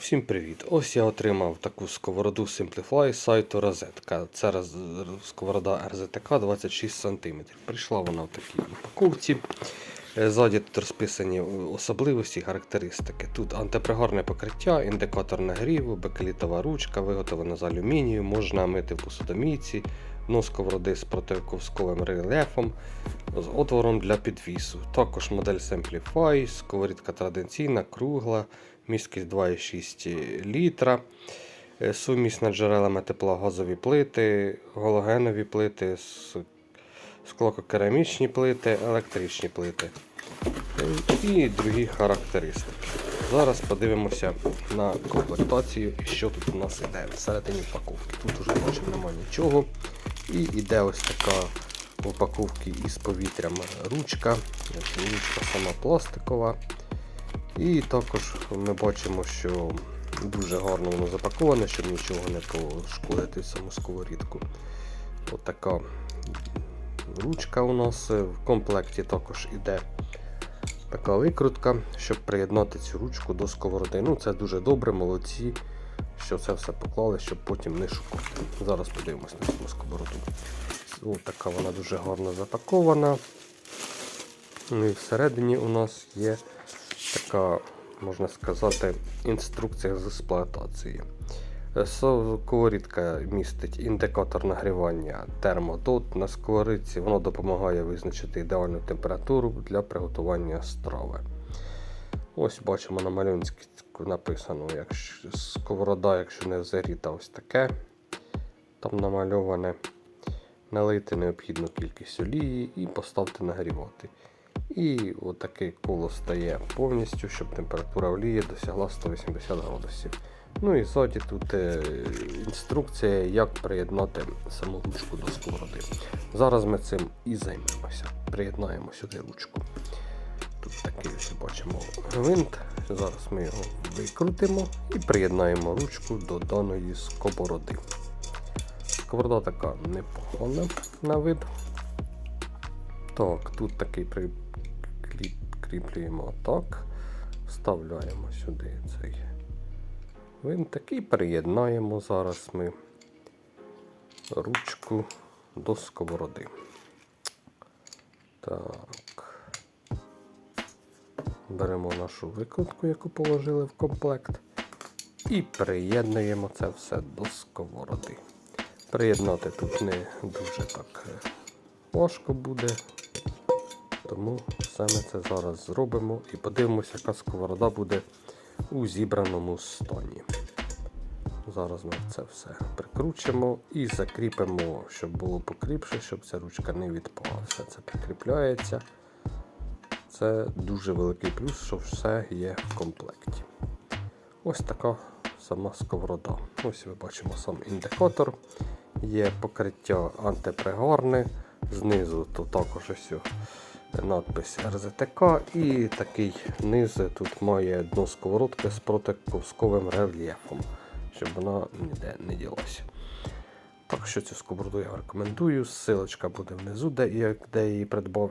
Всім привіт! Ось я отримав таку сковороду Simplify з сайту Розетка. Це роз- сковорода RZTK 26 см. Прийшла вона в такій упаковці. Е, Ззаді тут розписані особливості, характеристики. Тут антипригарне покриття, індикатор нагріву, бекелітова ручка, виготовлена з алюмінію, можна мити в посудомійці, дно сковороди з протиковськовим рельєфом, з отвором для підвісу. Також модель Simplify, сковорідка традиційна, кругла, місткість 2,6 літра. Е, Сумість над джерелами тепла газові плити, галогенові плити, с- склококерамічні плити, електричні плити і другі характеристики. Зараз подивимося на комплектацію що тут у нас іде всередині упаковки. Тут уже бачимо немає нічого. І йде ось така в упаковці із повітрям ручка. Ручка сама пластикова. І також ми бачимо, що дуже гарно воно запаковане, щоб нічого не пошкодити саму сковорідку. Отака ручка у нас. В комплекті також іде така викрутка, щоб приєднати цю ручку до сковороди. Ну, це дуже добре, молодці, що це все поклали, щоб потім не шукати. Зараз подивимось на цю сковороду. Ось така вона дуже гарно запакована. Ну і всередині у нас є така, можна сказати, інструкція з експлуатації. Е, Сковорідка містить індикатор нагрівання термодот на сковорідці. Воно допомагає визначити ідеальну температуру для приготування страви. Ось бачимо на малюнці написано, якщо сковорода, якщо не загріта, ось таке. Там намальоване. Налити необхідну кількість олії і поставте нагрівати. І отаке коло стає повністю, щоб температура олії досягла 180 градусів. Ну і ззаді тут е, інструкція, як приєднати саму ручку до сковороди. Зараз ми цим і займемося. Приєднаємо сюди ручку. Тут такий ось бачимо гвинт. Зараз ми його викрутимо і приєднаємо ручку до даної сковороди. Сковорода така непогана на вид. Так, тут такий при... кліп- так. Вставляємо сюди цей гвинтик і приєднаємо зараз ми ручку до сковороди. Так. Беремо нашу викрутку, яку положили в комплект, і приєднуємо це все до сковороди. Приєднати тут не дуже так е, важко буде, тому все ми це зараз зробимо і подивимося, яка сковорода буде у зібраному стані. Зараз ми це все прикручимо і закріпимо, щоб було покріпше, щоб ця ручка не відпала. Все це прикріпляється. Це дуже великий плюс, що все є в комплекті. Ось така сама сковорода. Ось ви бачимо сам індикатор. Є покриття антипригарне. Знизу то також ось надпис РЗТК і такий низ тут має дно сковородки з протиковсковим рельєфом, щоб вона ніде не ділася. Так що цю сковороду я рекомендую. силочка буде внизу, де я, де її придбав.